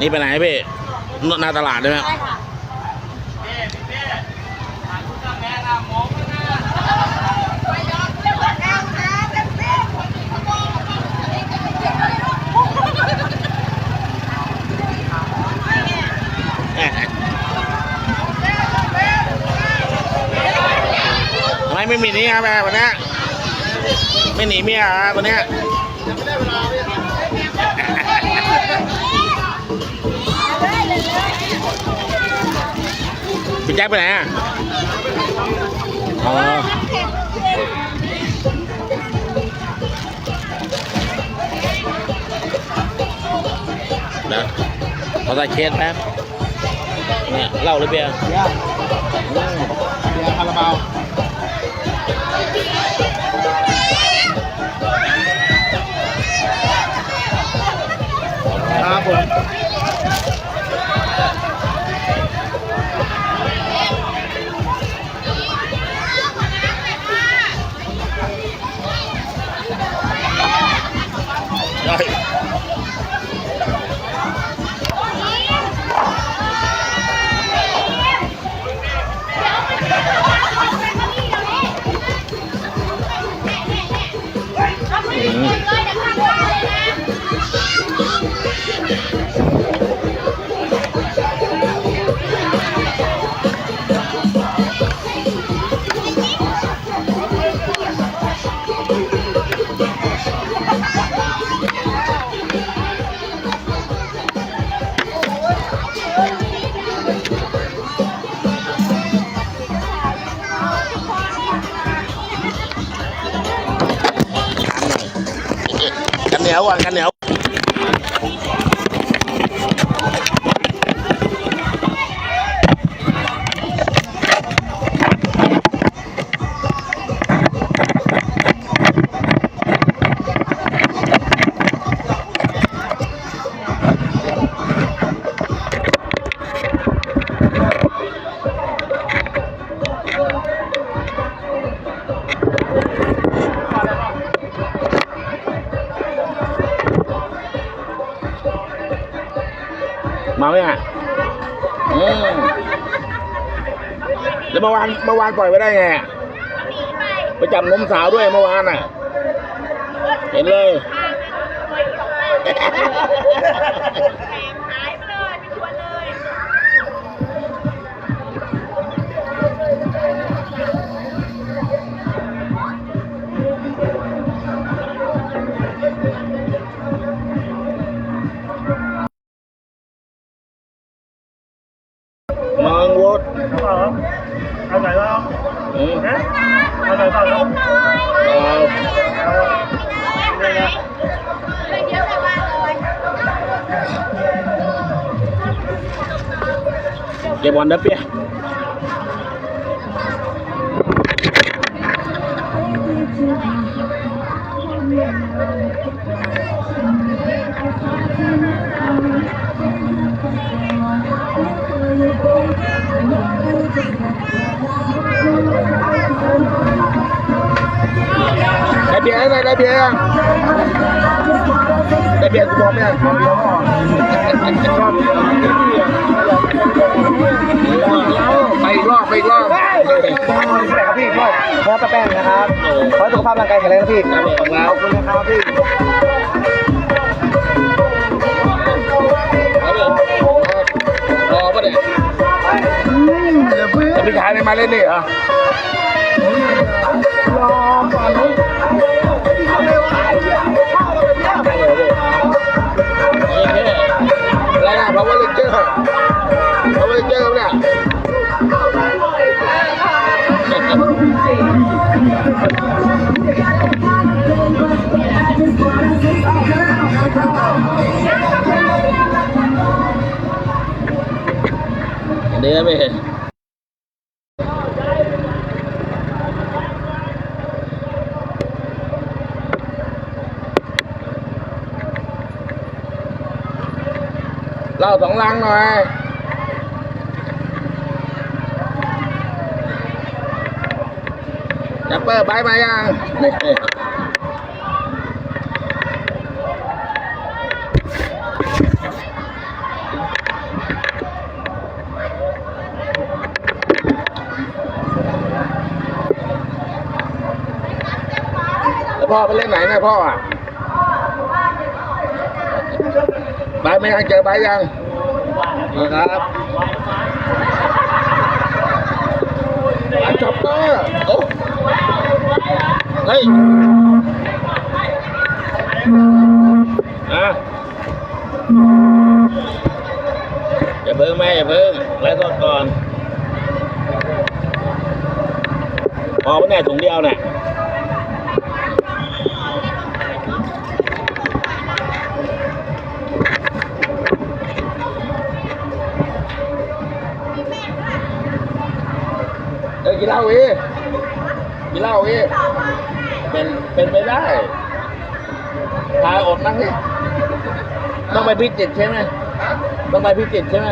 นี่ไปไหนพี่หน้าตลาดใช่ไหมได้ค่ะทำไมไม่มีนี่ครับแม่วันเนี้ยไม่หนีเมียเหรอวันเนี้ ยพี่แจ็คไปไหนอะอ๋อเดี๋ยวขอใส่เคสแป๊บเนี่ยเหล้าหรือเบียร์เบียร์เบียร์คาราบาวครับผม กั มาไหมอะอืมแล้วเมื่อวานเมื่อวานปล่อยไปได้ไงอะไปจับนมสาวด้วยเมื่อวานอะ เห็นเลย เก็บบอลนะเปียได้เอีกรอบไปอีกรอบไปครับพี่พ่อพ่อป้าแป้งนะครับขอให้สุขภาพร่างกายแข็งแรงนะพี่ครับผมครับขอบคุณนะครับพี่รอป่ะเนี่ยจะพี่ชายไม่มาเล่นนี่เหรอรอก่อน อันนี้ไม่เจับเปอร์บายมายังพ่อไปเล่นไหนนะพ่ออะไปไม่ยังเจอไปยังนะครับอัจับเปอร์ เฮ้ยอะอย่าเพิ่งแม่อย่าเพิ่งไล่สดก่อนพอปะเนี่ยถุงเดียวเนี่ยเออกินเหล้าอี กินเหล้าอีเป็นเป็นไปได้ทายอดนั่งนี่ต้องไปพิจิตรใช่ไหมต้องไปพิจิตรใช่ไหม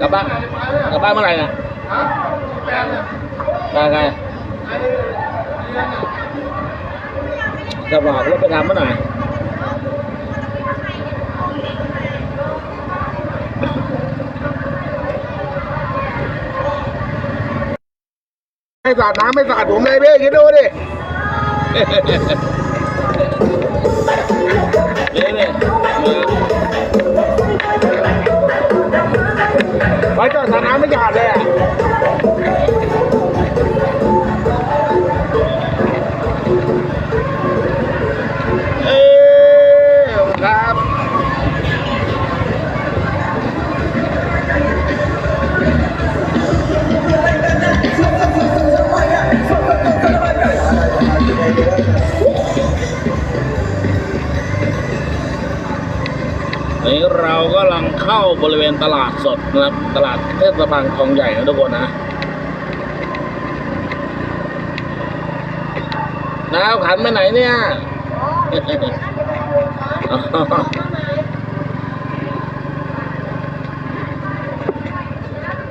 กลับบ้านกลับบ้านเมื่อไหร่นะไปไงจะบอกรถไปทำเมื่อไหร่ สาดน้ำไม่สาดผมเลยพี่คิดดูดินี่นี่ไปจอดสระน้ำไม่หยาดเลยอะ นนี้เราก็กำลังเข้าบริเวณตลาดสดนะครับ ตลาดเทศบาลคลองใหญ่นะทุกคนนะน้าวขันไปไหนเนี่ย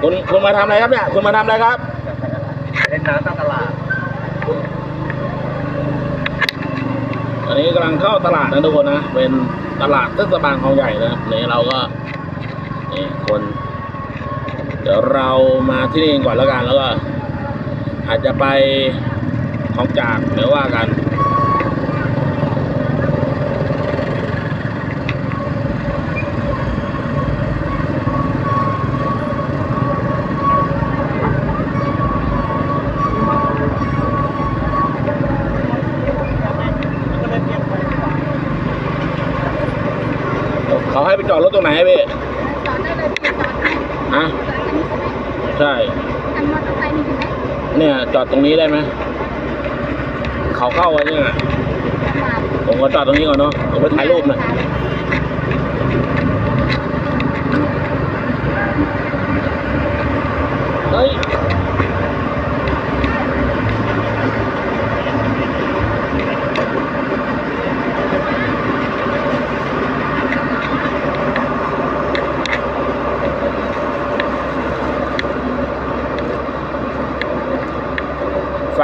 คุณคุณมาทำอะไรครับเนี่ยคุณมาทำอะไรครับเล่นน้ำตามตลาดอันนี้กำลังเข้าตลาดนะทุกคนนะเป็น ตลาดเทศบาลคลองใหญ่นะครับนี่เราก็นี่คน เดี๋ยวเรามาที่นี่ก่อนแล้วกันแล้วก็อาจจะไปของจากเดี๋ยวว่ากัน เขาให้ไปจอดรถตรงไหนพี่ จอดได้เลยพี่จอดได้ ฮะ จอดอันนี้ใช่ไหม ใช่ อันมอเตอร์ไซค์มีถึงไหม เนี่ยจอดต รงนี้ได้ไหมเขาเข้าไว้เนี่ยผมก็จอดตรงนี้ก่อนเนาะผมไปถ่ายรูปหน่อยเฮ้ย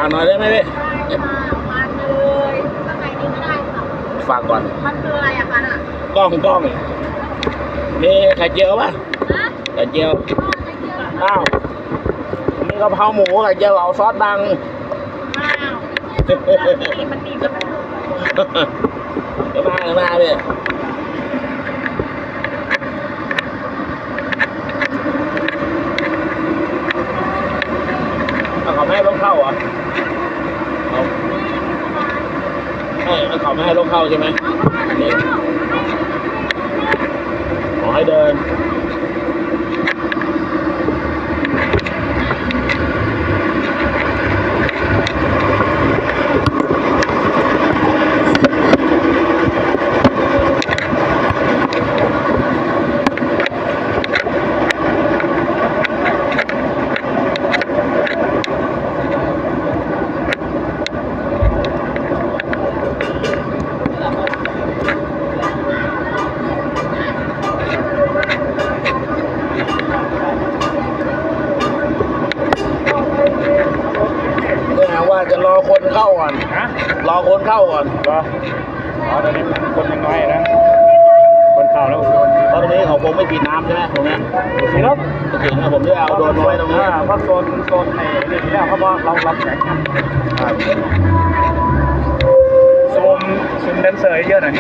ากหน่อยได้ไหมพี่ได้มามาเลยข้างในนี้ก็ได้ค่ะฝากก่อนมันคืออะไรอะคะน่ะกล้องกล้องมีไข่เจียวป่ะฮะไข่เจียวพ่อจะเชื่ออ้าวมีกะเพราหมูไข่เจียวเอาซอสดัง อ้าวตีมันตีมันเดี๋ยวมาเดี๋ยวมาพี่เอาเขาไม่ให้รถเข้าเหรอเอาให้ เข้าใช่ไหมขอให้เดิน เนี่ยว่าจะรอคนเข้าก่อน ฮะ รอคนเข้าก่อน รออ๋อตอนนี้คนยังน้อยนะ คนท ข่าวแล้วโดน เพราะตรงนี้เขาคงไม่ ปิดน้ำใช่ไหมตรงเนี้ยสีรถจริงๆนะผมได้เอาโดรนมาไว้ตรงนี้เพราะโซนโซนในนี่แล้วเพราะว่าเรารับแสงกันซูมซูมแดนเซอร์เยอะหน่อย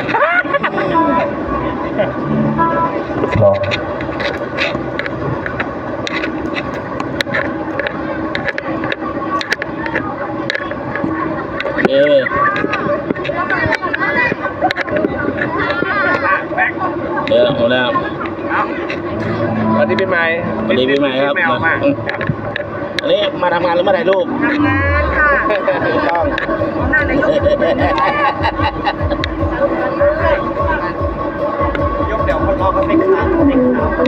เอ๊ะเดี๋ยวเอาแล้ว วันนี้ปีใหม่สวัสดีปีใหม่ครับแมวมากอันนี้มาทำงานหรือมาถ่ายรูปทำงานค่ะถูกต้องหน้าในลูกยกเดี๋ยวคนรอเขาเซ็กซ์นะเซ็กซ์นะเซ็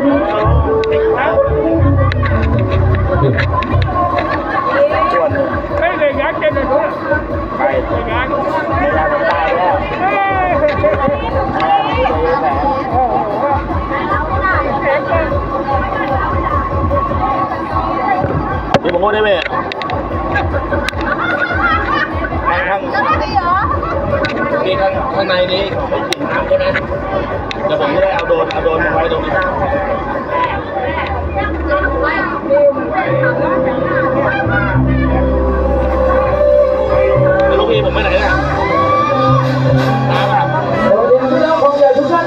แล้ได้เหรอนี่ข้างข้างในนี้ไม่ถึนน้ำใช่ไหมเดี๋ยวผมจะได้เอาโดนเอาโดนมาไว้ตรงนี้แล้วลูกพี่ผมไม่ไหนแล่ะน้ำอะเดี๋ยวพี่น้องของใหญ่ทุกท่าน